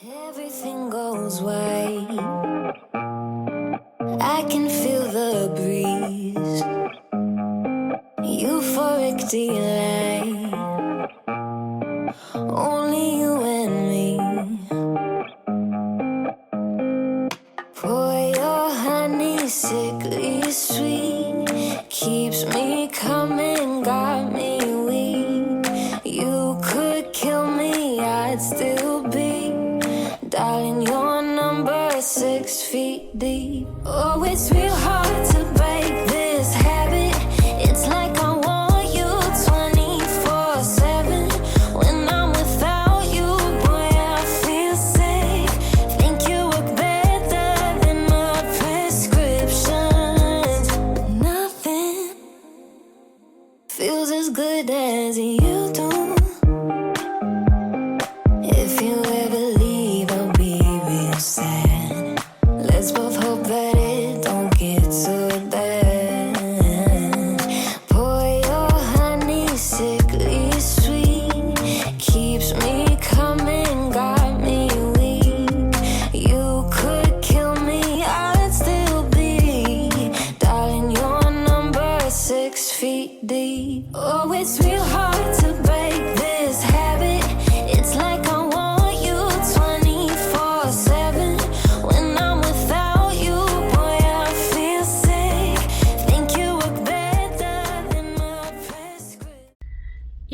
Everything goes white. I can feel the breeze. Euphoric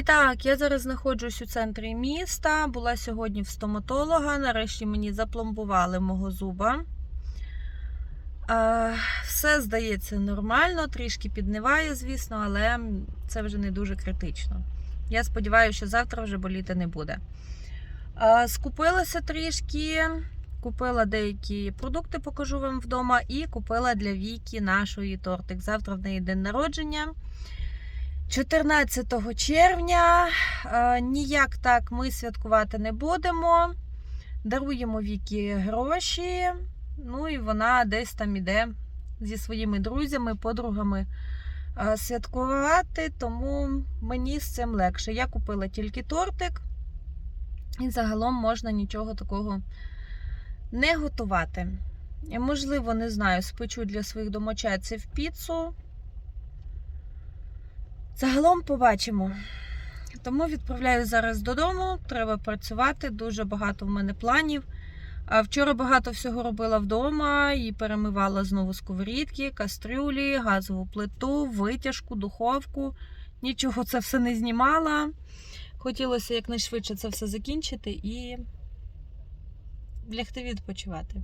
І так, я зараз знаходжусь у центрі міста. Була сьогодні в стоматолога. Нарешті мені запломбували мого зуба. Е, Все здається нормально, трішки підниває, звісно, але це вже не дуже критично. Я сподіваюся, що завтра вже боліти не буде. Е, Скупилася трішки, купила деякі продукти, покажу вам вдома, і купила для Віки нашої тортик. Завтра в неї день народження. 14 червня. Е, Ніяк так ми святкувати не будемо. Даруємо Вікі гроші. Ну і вона десь там іде зі своїми друзями, подругами е, святкувати, тому мені з цим легше. Я купила тільки тортик, і загалом можна нічого такого не готувати. Можливо, не знаю, спечу для своїх домочадців піцу. Загалом побачимо. Тому відправляю зараз додому. Треба працювати. Дуже багато в мене планів. Вчора багато всього робила вдома і перемивала знову сковорідки, кастрюлі, газову плиту, витяжку, духовку. Нічого це все не знімала. Хотілося якнайшвидше це все закінчити і лягти відпочивати.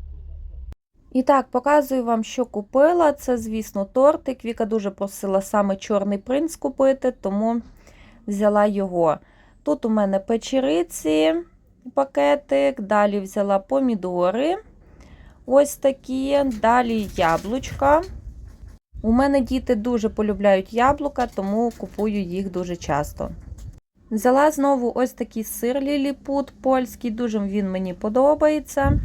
І так, показую вам, що купила. Це, звісно, тортик. Віка дуже просила саме чорний принц купити, тому взяла його. Тут у мене печериці, пакетик, далі взяла помідори. Ось такі, далі яблучка. У мене діти дуже полюбляють яблука, тому купую їх дуже часто. Взяла знову ось такий сир ліліпут польський, дуже він мені подобається.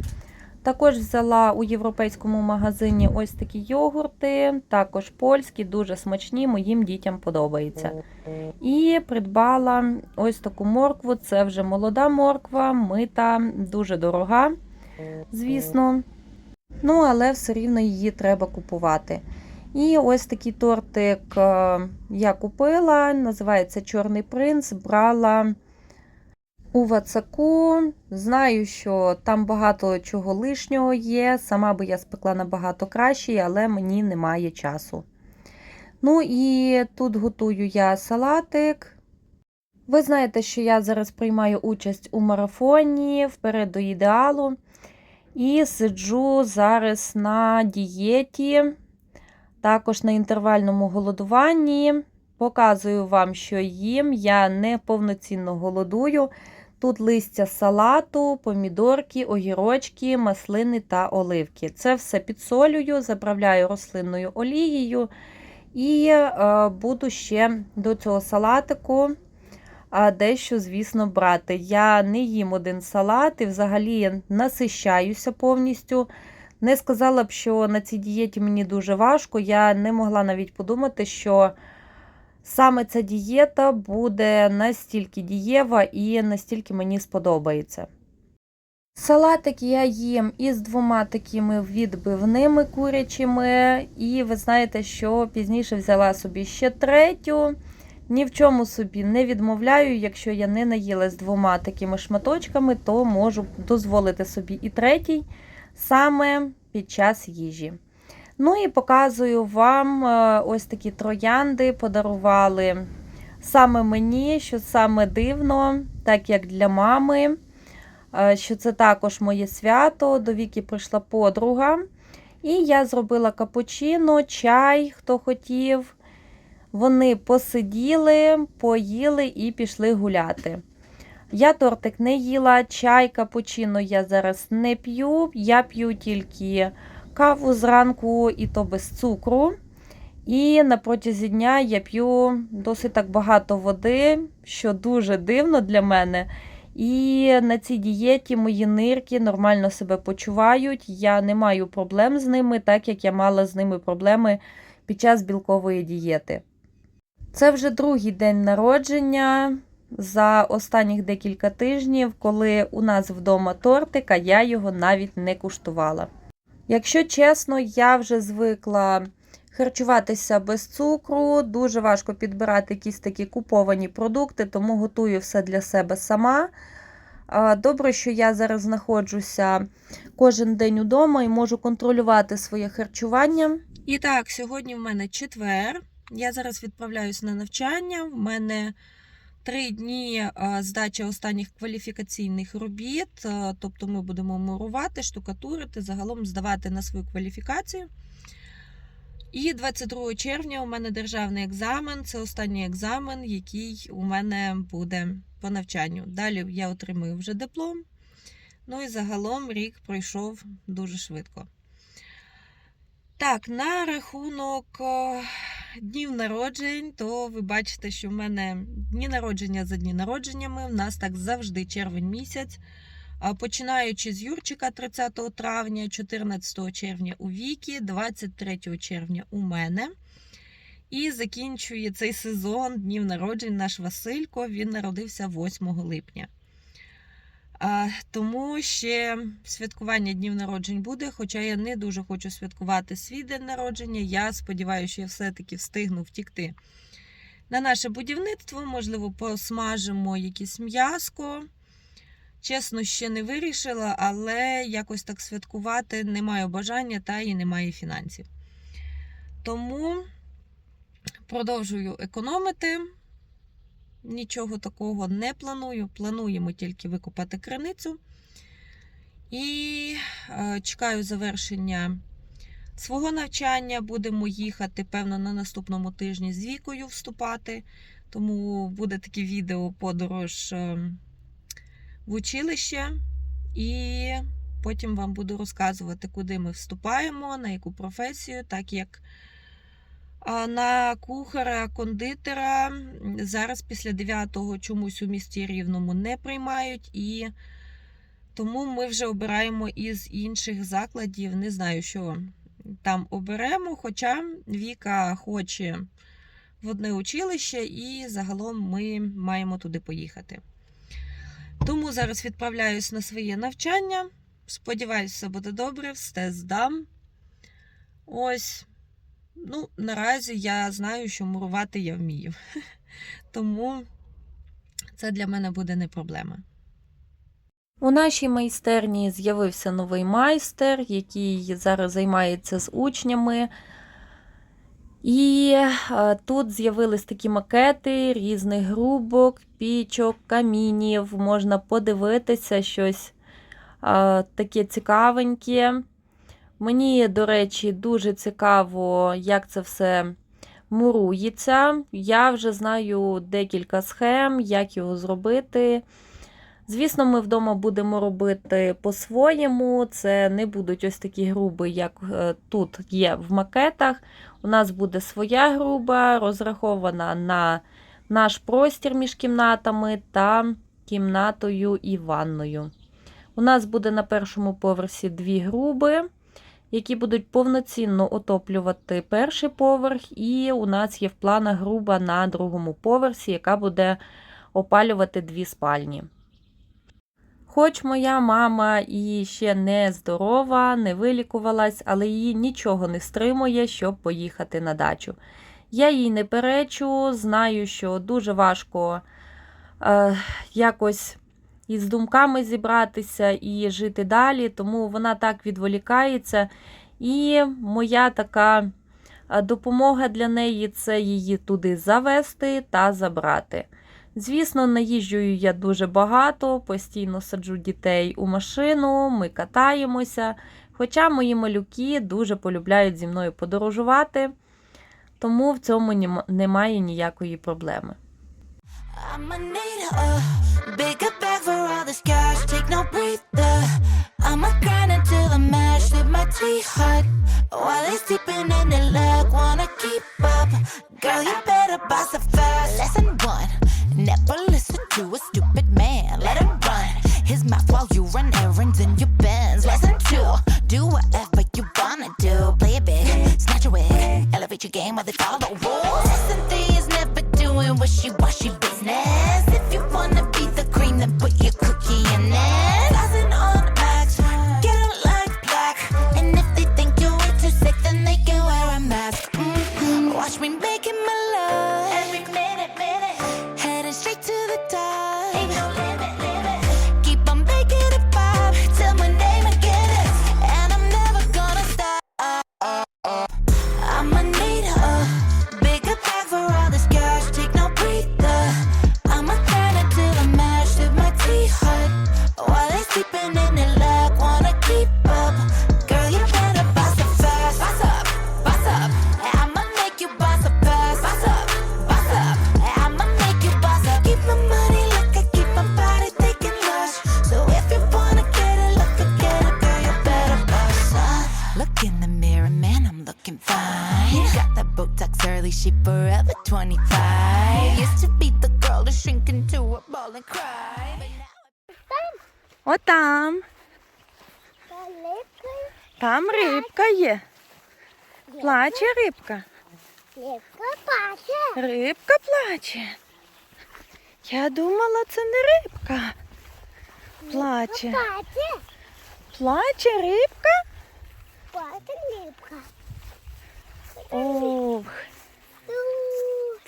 Також взяла у європейському магазині ось такі йогурти, також польські, дуже смачні, моїм дітям подобається. І придбала ось таку моркву. Це вже молода морква, мита, дуже дорога, звісно. Ну, але все рівно її треба купувати. І ось такий тортик е, я купила, називається Чорний принц. Брала у Вацаку. Знаю, що там багато чого лишнього є. Сама би я спекла набагато краще, але мені немає часу. Ну і тут готую я салатик. Ви знаєте, що я зараз приймаю участь у марафоні вперед до ідеалу. І сиджу зараз на дієті, також на інтервальному голодуванні. Показую вам, що їм. Я не повноцінно голодую. Тут листя салату, помідорки, огірочки, маслини та оливки. Це все підсолюю, заправляю рослинною олією. І е, буду ще до цього салатику дещо, звісно, брати. Я не їм один салат і взагалі насищаюся повністю. Не сказала б, що на цій дієті мені дуже важко. Я не могла навіть подумати, що саме ця дієта буде настільки дієва і настільки мені сподобається. Салатик я їм із двома такими відбивними курячими. І ви знаєте, що пізніше взяла собі ще третю. Ні в чому собі не відмовляю. Якщо я не наїлась двома такими шматочками, то можу дозволити собі і третій саме під час їжі. Ну і показую вам е, ось такі троянди подарували саме мені, що саме дивно, так як для мами, е, що це також моє свято. До віки прийшла подруга. І я зробила капучино, чай, хто хотів. Вони посиділи, поїли і пішли гуляти. Я тортик не їла, чай, капучино я зараз не п'ю. Я п'ю тільки каву зранку і то без цукру. І на протязі дня я п'ю досить так багато води, що дуже дивно для мене. І на цій дієті мої нирки нормально себе почувають. Я не маю проблем з ними, так як я мала з ними проблеми під час білкової дієти. Це вже другий день народження за останніх декілька тижнів, коли у нас вдома тортик, а я його навіть не куштувала. Якщо чесно, я вже звикла харчуватися без цукру, дуже важко підбирати якісь такі куповані продукти, тому готую все для себе сама. Добре, що я зараз знаходжуся кожен день удома і можу контролювати своє харчування. І так, сьогодні в мене четвер. Я зараз відправляюсь на навчання. В мене три дні а, здача останніх кваліфікаційних робіт. Тобто ми будемо мурувати, штукатурити, загалом здавати на свою кваліфікацію. І 22 червня у мене державний екзамен. Це останній екзамен, який у мене буде по навчанню. Далі я отримую вже диплом. Ну і загалом рік пройшов дуже швидко. Так, на рахунок е, днів народжень, то ви бачите, що в мене дні народження за дні народженнями. У нас так завжди червень місяць. Починаючи з Юрчика 30 травня, 14 червня у Вікі, 23 червня у мене. І закінчує цей сезон днів народжень наш Василько. Він народився 8 липня. Тому ще святкування днів народжень буде, хоча я не дуже хочу святкувати свій день народження. Я сподіваюся, що я все-таки встигну втікти на наше будівництво. Можливо, посмажимо якесь м'яско. Чесно, ще не вирішила, але якось так святкувати не маю бажання та і немає фінансів. Тому продовжую економити. Нічого такого не планую. Плануємо тільки викопати криницю. І е, чекаю завершення свого навчання. Будемо їхати, певно, на наступному тижні з вікою вступати. Тому буде таке відео подорож е, в училище. І потім вам буду розказувати, куди ми вступаємо, на яку професію, так як. На кухаря, кондитера зараз після 9-го чомусь у місті Рівному не приймають, і тому ми вже обираємо із інших закладів. Не знаю, що там оберемо. Хоча Віка хоче в одне училище, і загалом ми маємо туди поїхати. Тому зараз відправляюсь на своє навчання. Сподіваюся, все буде добре, все здам. Ось. Ну, наразі я знаю, що мурувати я вмію. Тому це для мене буде не проблема. У нашій майстерні з'явився новий майстер, який зараз займається з учнями. І е, тут з'явились такі макети різних грубок, пічок, камінів. Можна подивитися щось е, таке цікавеньке. Мені, до речі, дуже цікаво, як це все мурується. Я вже знаю декілька схем, як його зробити. Звісно, ми вдома будемо робити по-своєму. Це не будуть ось такі груби, як е, тут є в макетах. У нас буде своя груба, розрахована на наш простір між кімнатами та кімнатою і ванною. У нас буде на першому поверсі дві груби які будуть повноцінно отоплювати перший поверх, і у нас є в планах груба на другому поверсі, яка буде опалювати дві спальні. Хоч моя мама і ще не здорова, не вилікувалась, але її нічого не стримує, щоб поїхати на дачу. Я їй не перечу, знаю, що дуже важко е, якось із думками зібратися і жити далі, тому вона так відволікається. І моя така е, допомога для неї це її туди завести та забрати. Звісно, наїжджую я дуже багато, постійно саджу дітей у машину, ми катаємося. Хоча мої малюки дуже полюбляють зі мною подорожувати, тому в цьому немає ніякої проблеми. All this cash. Take no breather. I'ma grind until I'm mashed. Sip my tea hot while they sleeping in their leg. Wanna keep up, girl? You better boss it fast. Lesson one: never listen to a stupid Плаче рибка. Лепка паче. Рибка плаче. Я думала, це не рибка. Плаче. Паче. Плаче рибка. Паче лепка. Ох,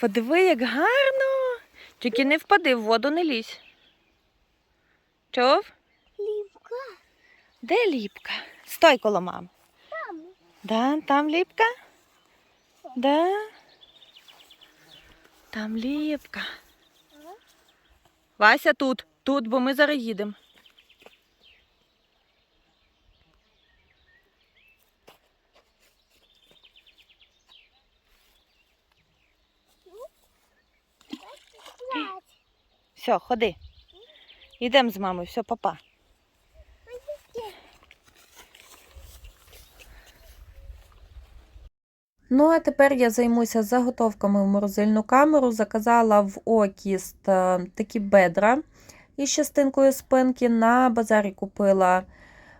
подиви, як гарно. Тільки не впади в воду, не лізь. Чов? Лепка. Де ліпка? Стой коло мами. Там. Да, там ліпка? Да. Там ліпка. Вася тут. Тут, бо ми зараз їдемо. Все, ходи. Йдемо з мамою, все, папа. Ну, а тепер я займуся заготовками в морозильну камеру. Заказала в окіст е, такі бедра із частинкою спинки. На базарі купила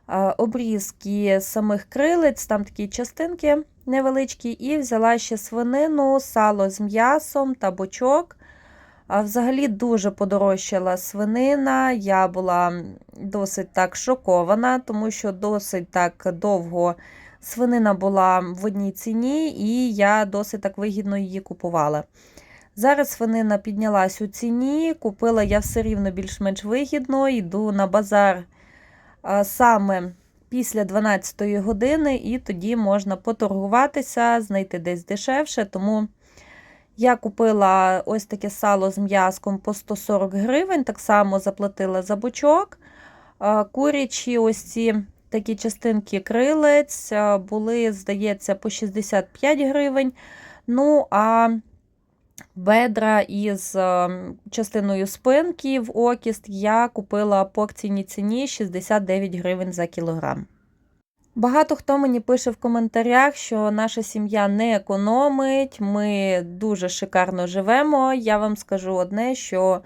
е, обрізки самих крилиць, там такі частинки невеличкі, і взяла ще свинину, сало з м'ясом та бочок. Взагалі дуже подорожчала свинина. Я була досить так шокована, тому що досить так довго свинина була в одній ціні, і я досить так вигідно її купувала. Зараз свинина піднялась у ціні, купила я все рівно більш-менш вигідно, йду на базар саме після 12 години, і тоді можна поторгуватися, знайти десь дешевше. Тому я купила ось таке сало з м'язком по 140 гривень, так само заплатила за бочок. Курячі ось ці такі частинки крилець були, здається, по 65 гривень. Ну, а бедра із частиною спинки в окіст я купила по акційній ціні 69 гривень за кілограм. Багато хто мені пише в коментарях, що наша сім'я не економить, ми дуже шикарно живемо. Я вам скажу одне, що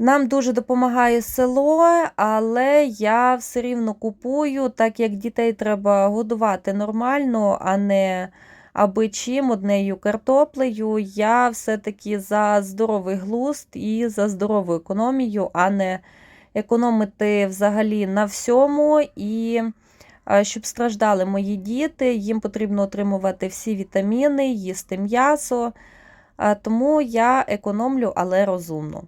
нам дуже допомагає село, але я все рівно купую, так як дітей треба годувати нормально, а не аби чим однею картоплею. Я все-таки за здоровий глузд і за здорову економію, а не економити взагалі на всьому і щоб страждали мої діти, їм потрібно отримувати всі вітаміни, їсти м'ясо. Тому я економлю, але розумно.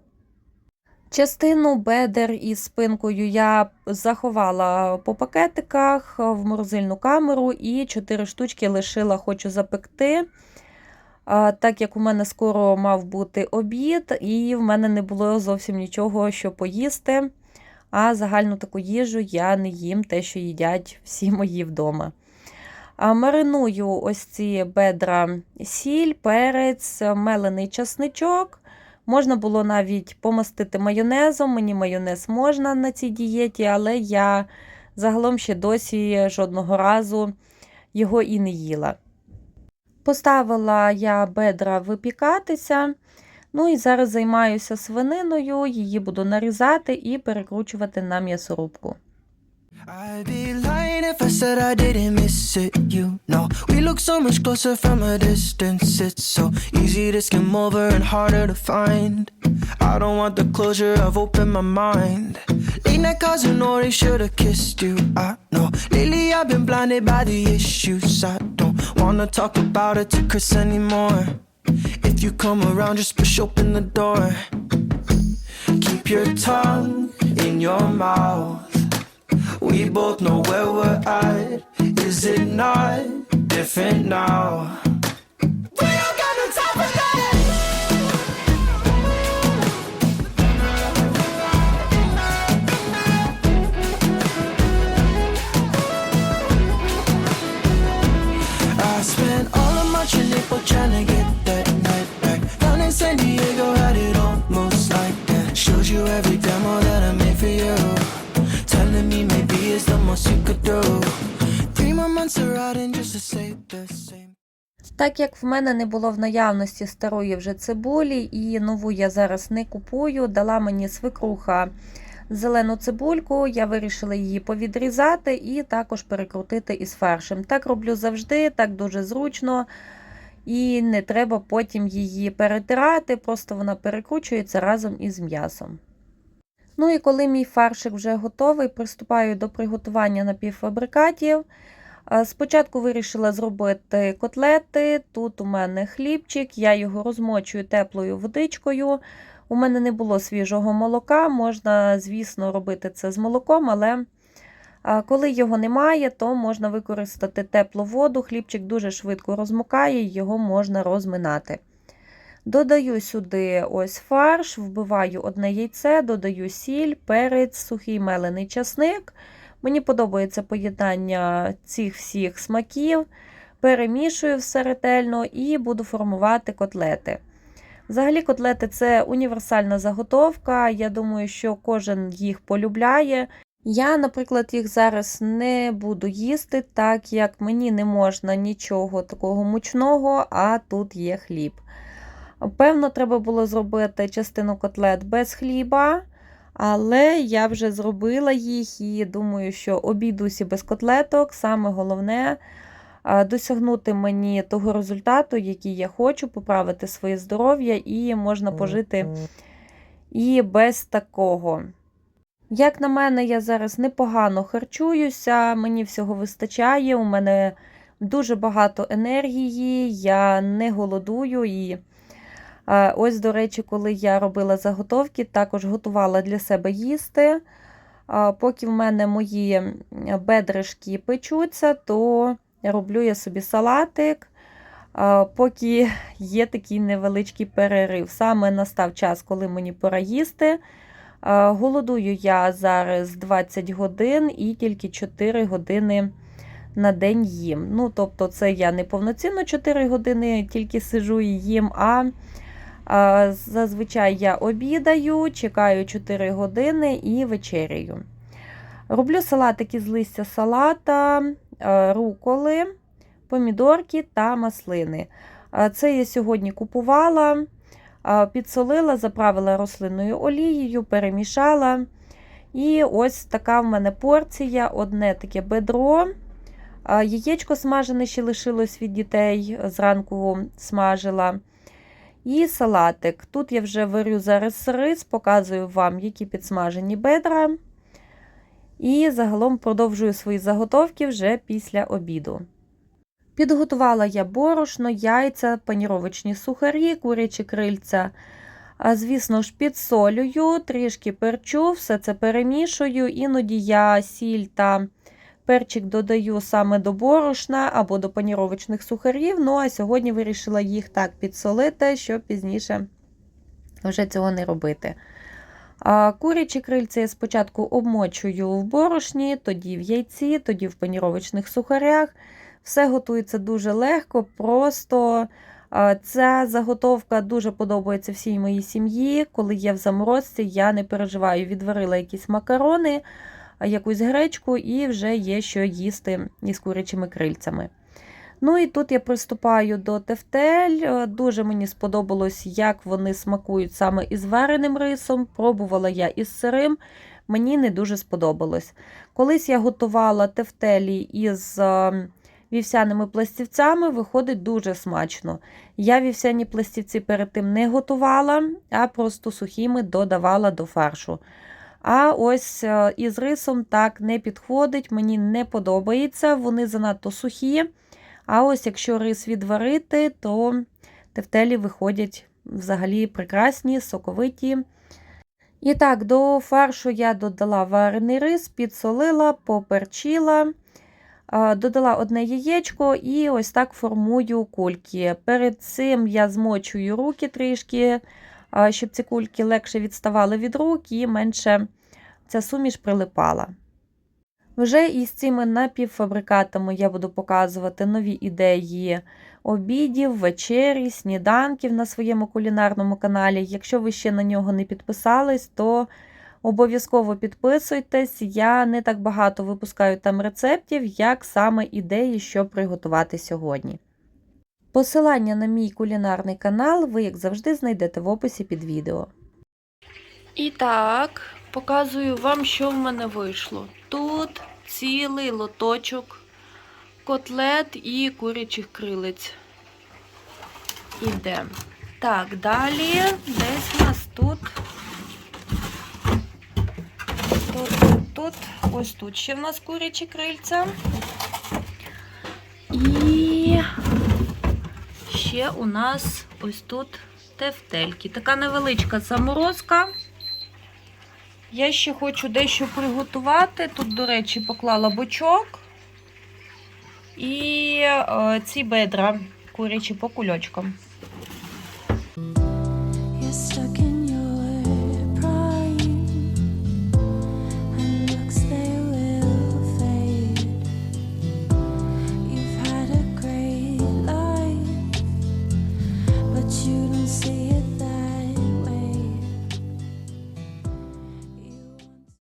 Частину бедер із спинкою я заховала по пакетиках в морозильну камеру і 4 штучки лишила, хочу запекти. Так як у мене скоро мав бути обід, і в мене не було зовсім нічого, що поїсти. А загальну таку їжу я не їм те, що їдять всі мої вдома. Мариную ось ці бедра сіль, перець, мелений часничок. Можна було навіть помастити майонезом. Мені майонез можна на цій дієті, але я загалом ще досі жодного разу його і не їла. Поставила я бедра випікатися. Ну і зараз займаюся свининою, її буду нарізати і перекручувати на м'ясорубку. I'd be lying if I said I didn't miss it. You know, we look so much closer from a distance. It's so easy to skim over and harder to find. I don't want the closure, I've opened my mind. Late night calls and they should've kissed you. I know. Lately I've been blinded by the issues. I don't wanna talk about it to Chris anymore. If you come around, just push open the door. Keep your tongue in your mouth. We both know where we're at. Is it not different now? Так як в мене не було в наявності старої вже цибулі, і нову я зараз не купую, дала мені свекруха зелену цибульку, я вирішила її повідрізати і також перекрутити із фаршем. Так роблю завжди, так дуже зручно. І не треба потім її перетирати, просто вона перекручується разом із м'ясом. Ну і коли мій фаршик вже готовий, приступаю до приготування напівфабрикатів. А, Спочатку вирішила зробити котлети. Тут у мене хлібчик, я його розмочую теплою водичкою. У мене не було свіжого молока, можна, звісно, робити це з молоком, але коли його немає, то можна використати теплу воду. Хлібчик дуже швидко розмокає, його можна розминати. Додаю сюди ось фарш, вбиваю одне яйце, додаю сіль, перець, сухий мелений часник. Мені подобається поєднання цих всіх смаків. Перемішую все ретельно і буду формувати котлети. Взагалі, котлети це універсальна заготовка. Я думаю, що кожен їх полюбляє. Я, наприклад, їх зараз не буду їсти, так як мені не можна нічого такого мучного, а тут є хліб. Певно, треба було зробити частину котлет без хліба, але я вже зробила їх і думаю, що обійдуся без котлеток. Саме головне досягнути мені того результату, який я хочу, поправити своє здоров'я, і можна пожити і без такого. Як на мене, я зараз непогано харчуюся, мені всього вистачає, у мене дуже багато енергії, я не голодую. І ось, до речі, коли я робила заготовки, також готувала для себе їсти. Поки в мене мої бедришки печуться, то роблю я собі салатик. Поки є такий невеличкий перерив. Саме настав час, коли мені пора їсти. Голодую я зараз 20 годин і тільки 4 години на день їм. Ну, тобто, це я не повноцінно 4 години тільки сижу і їм, а зазвичай я обідаю, чекаю 4 години і вечеряю. Роблю салатики з листя салата, е, руколи, помідорки та маслини. Це я сьогодні купувала, підсолила, заправила рослинною олією, перемішала. І ось така в мене порція, одне таке бедро. Яєчко смажене ще лишилось від дітей, зранку смажила. І салатик. Тут я вже варю зараз рис, показую вам, які підсмажені бедра. І загалом продовжую свої заготовки вже після обіду. Підготувала я борошно, яйця, паніровочні сухарі, курячі крильця. А, Звісно ж, підсолюю, трішки перчу, все це перемішую. Іноді я сіль та перчик додаю саме до борошна або до паніровочних сухарів. Ну а сьогодні вирішила їх так підсолити, щоб пізніше вже цього не робити. А Курячі крильця я спочатку обмочую в борошні, тоді в яйці, тоді в паніровочних сухарях. Все готується дуже легко, просто ця заготовка дуже подобається всій моїй сім'ї. Коли є в заморозці, я не переживаю, відварила якісь макарони, якусь гречку і вже є що їсти із курячими крильцями. Ну і тут я приступаю до тефтель. Е, Дуже мені сподобалось, як вони смакують саме із вареним рисом. Пробувала я із сирим, мені не дуже сподобалось. Колись я готувала тефтелі із е, вівсяними пластівцями, виходить дуже смачно. Я вівсяні пластівці перед тим не готувала, а просто сухими додавала до фаршу. А ось е, із рисом так не підходить, мені не подобається, вони занадто сухі. А ось якщо рис відварити, то тефтелі виходять взагалі прекрасні, соковиті. І так, до фаршу я додала варений рис, підсолила, поперчила, додала одне яєчко і ось так формую кульки. Перед цим я змочую руки трішки, щоб ці кульки легше відставали від рук і менше ця суміш прилипала. Вже із цими напівфабрикатами я буду показувати нові ідеї обідів, вечері, сніданків на своєму кулінарному каналі. Якщо ви ще на нього не підписались, то обов'язково підписуйтесь. Я не так багато випускаю там рецептів, як саме ідеї, що приготувати сьогодні. Посилання на мій кулінарний канал ви, як завжди, знайдете в описі під відео. І так, показую вам, що в мене вийшло. Тут цілий лоточок котлет і курячих крилиць. Іде. Так, далі десь у нас тут. Тут, тут, тут. Ось тут ще в нас курячі крильця. І ще у нас ось тут тефтельки. Така невеличка заморозка. Я ще хочу дещо приготувати. Тут, до речі, поклала бочок і е, ці бедра курячі по кульочкам.